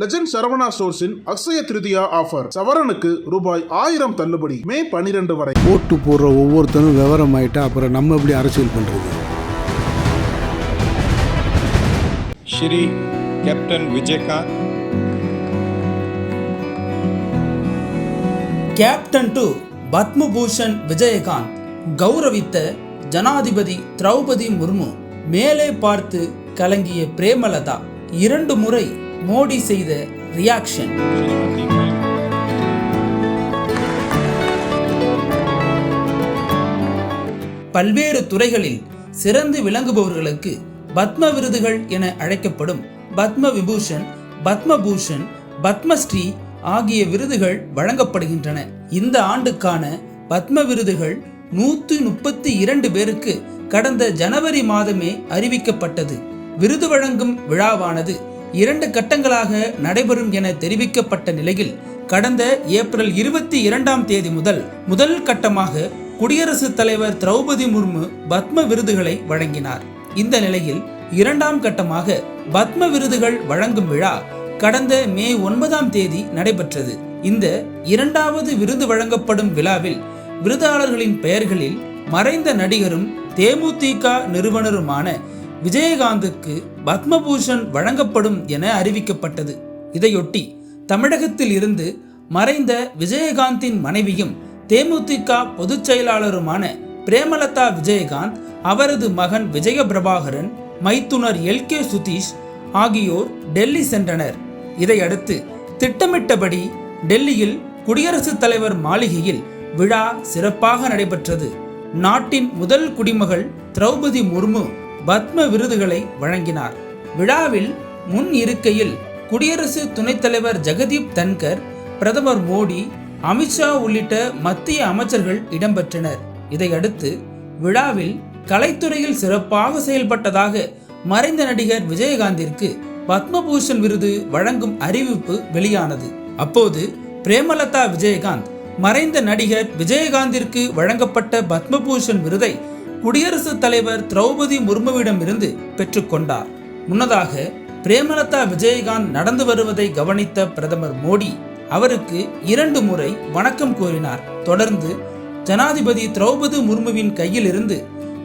Legend Saravana ஸ்டோர்ஸின் Akshaya Tritiya offer சவரனுக்கு ரூபாய் ஆயிரம் தள்ளுபடி. மே பனிரெண்டு வரை. ஓட்டு போடுற ஒவ்வொருத்தனும் விவரம் ஆயிட்டா அப்புறம் நம்ம எப்படி அரசியல் பண்றது? Shri captain Vijayakanth captain to Padma Bhushan Vijayakanth. கௌரவித்த ஜனாதிபதி திரௌபதி முர்மு மேலே பார்த்து கலங்கிய பிரேமலதா. இரண்டு முறை மோடி செய்த ரியாக்ஷன் பல்வேறு துறைகளில் சிறந்து விளங்குபவர்களுக்கு பத்ம விருதுகள் என அழைக்கப்படும் பத்ம விபூஷன் பத்மபூஷன் பத்மஸ்ரீ ஆகிய விருதுகள் வழங்கப்படுகின்றன. இந்த ஆண்டுக்கான பத்ம விருதுகள் நூற்றி முப்பத்தி இரண்டு பேருக்கு கடந்த ஜனவரி மாதமே அறிவிக்கப்பட்டது. விருது வழங்கும் விழாவானது இரண்டு கட்டங்களாக நடைபெறும் என தெரிவிக்கப்பட்ட நிலையில் கடந்த ஏப்ரல் இருபத்தி இரண்டாம் தேதி முதல் முதல் கட்டமாக குடியரசுத் தலைவர் திரௌபதி முர்மு பத்ம விருதுகளை வழங்கினார். இந்த நிலையில் இரண்டாம் கட்டமாக பத்ம விருதுகள் வழங்கும் விழா கடந்த மே ஒன்பதாம் தேதி நடைபெற்றது. இந்த இரண்டாவது விருது வழங்கப்படும் விழாவில் விருதாளர்களின் பெயர்களில் மறைந்த நடிகரும் தேமுதிக நிறுவனருமான விஜயகாந்துக்கு பத்மபூஷன் வழங்கப்படும் என அறிவிக்கப்பட்டது. இதையொட்டி தமிழகத்தில் இருந்து மறைந்த விஜயகாந்தின் மனைவியும் தேமுதிக பொதுச் செயலாளருமான பிரேமலதா விஜயகாந்த் அவரது மகன் விஜய பிரபாகரன் மைத்துனர் எல். கே. சுதீஷ் ஆகியோர் டெல்லி சென்றனர். இதையடுத்து திட்டமிட்டபடி டெல்லியில் குடியரசுத் தலைவர் மாளிகையில் விழா சிறப்பாக நடைபெற்றது. நாட்டின் முதல் குடிமகள் திரௌபதி முர்மு பத்ம விருதுகளை வழங்கினார். விழாவில் முன் இருக்கையில் குடியரசு துணைத் தலைவர் ஜெகதீப் தன்கர் பிரதமர் மோடி அமித்ஷா உள்ளிட்ட மத்திய அமைச்சர்கள் இடம்பெற்றனர். இதையடுத்து விழாவில் கலைத்துறையில் சிறப்பாக செயல்பட்டதாக மறைந்த நடிகர் விஜயகாந்திற்கு பத்மபூஷன் விருது வழங்கும் அறிவிப்பு வெளியானது. அப்போது பிரேமலதா விஜயகாந்த் மறைந்த நடிகர் விஜயகாந்திற்கு வழங்கப்பட்ட பத்மபூஷன் விருதை குடியரசுத் தலைவர் திரௌபதி முர்முவிடமிருந்து பெற்றுக்கொண்டார் முன்னதாக பிரேமலதா விஜயகாந்த் நடந்து வருவதை கவனித்த பிரதமர் மோடி அவருக்கு இரண்டு முறை வணக்கம் கூறினார். தொடர்ந்து ஜனாதிபதி திரௌபதி முர்முவின் கையிலிருந்து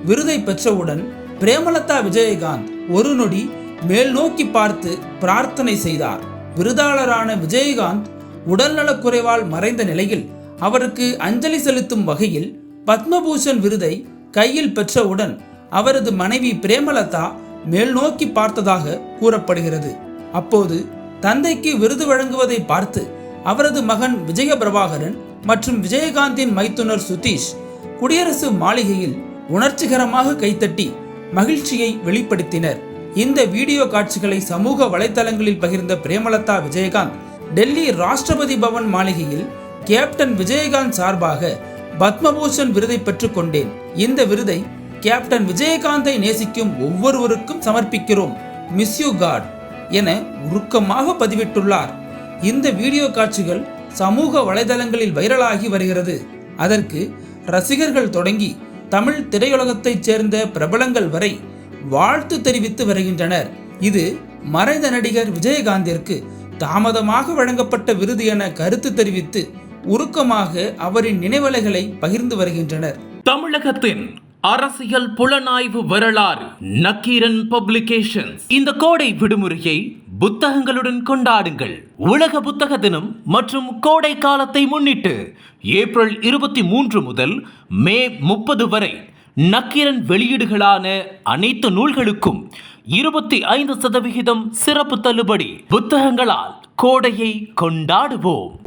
விருதை பெற்றவுடன் பிரேமலதா விஜயகாந்த் ஒரு நொடி மேல் நோக்கி பார்த்து பிரார்த்தனை செய்தார். விருதாளரான விஜயகாந்த் உடல்நலக்குறைவால் மறைந்த நிலையில் அவருக்கு அஞ்சலி செலுத்தும் வகையில் பத்மபூஷன் விருதை கையில் பெற்றவுடன் அவரது மனைவி பிரேமலதா மேல் நோக்கி பார்த்ததாக கூறப்படுகிறது. அப்போது தந்தைக்கு விருது வழங்குவதை பார்த்து அவரது மகன் விஜய பிரபாகரன் மற்றும் விஜயகாந்தின் மைத்துனர் சுதீஷ் குடியரசு மாளிகையில் உணர்ச்சிகரமாக கைத்தட்டி மகிழ்ச்சியை வெளிப்படுத்தினர். இந்த வீடியோ காட்சிகளை சமூக வலைதளங்களில் பகிர்ந்த பிரேமலதா விஜயகாந்த் டெல்லி ராஷ்டிரபதி பவன் மாளிகையில் கேப்டன் விஜயகாந்த் சார்பாக பத்மபூஷன் விருதை பெற்றுக்கொண்டேன் இந்த விருதை கேப்டன் விஜயகாந்தை நேசிக்கும் ஒவ்வொருவருக்கும் சமர்ப்பிக்கிறோம். மிஸ் யூ காட் என உருக்கமாக பதிவிட்டுள்ளார். இந்த வீடியோ காட்சிகள் சமூக வலைதளங்களில் வைரலாகி வருகிறது. அதற்கு ரசிகர்கள் தொடங்கி தமிழ் திரையுலகத்தைச் சேர்ந்த பிரபலங்கள் வரை வாழ்த்து தெரிவித்து வருகின்றனர். இது மறைந்த நடிகர் விஜயகாந்திற்கு தாமதமாக வழங்கப்பட்ட விருது என கருத்து தெரிவித்து உருக்கமாக அவரின் நினைவலைகளை பகிர்ந்து வருகின்றனர். தமிழகத்தின் அரசியல் புலனாய்வு வரலாறு நக்கீரன் பப்ளிகேஷன்ஸ். இந்த கோடை விடுமுறையை புத்தகங்களுடன் கொண்டாடுங்கள். உலக புத்தக தினம் மற்றும் கோடை காலத்தை முன்னிட்டு ஏப்ரல் இருபத்தி மூன்று முதல் மே முப்பது வரை நக்கீரன் வெளியீடுகளான அனைத்து நூல்களுக்கும் இருபத்தி ஐந்து சதவிகிதம் சிறப்பு தள்ளுபடி புத்தகங்களால் கோடையை கொண்டாடுவோம்.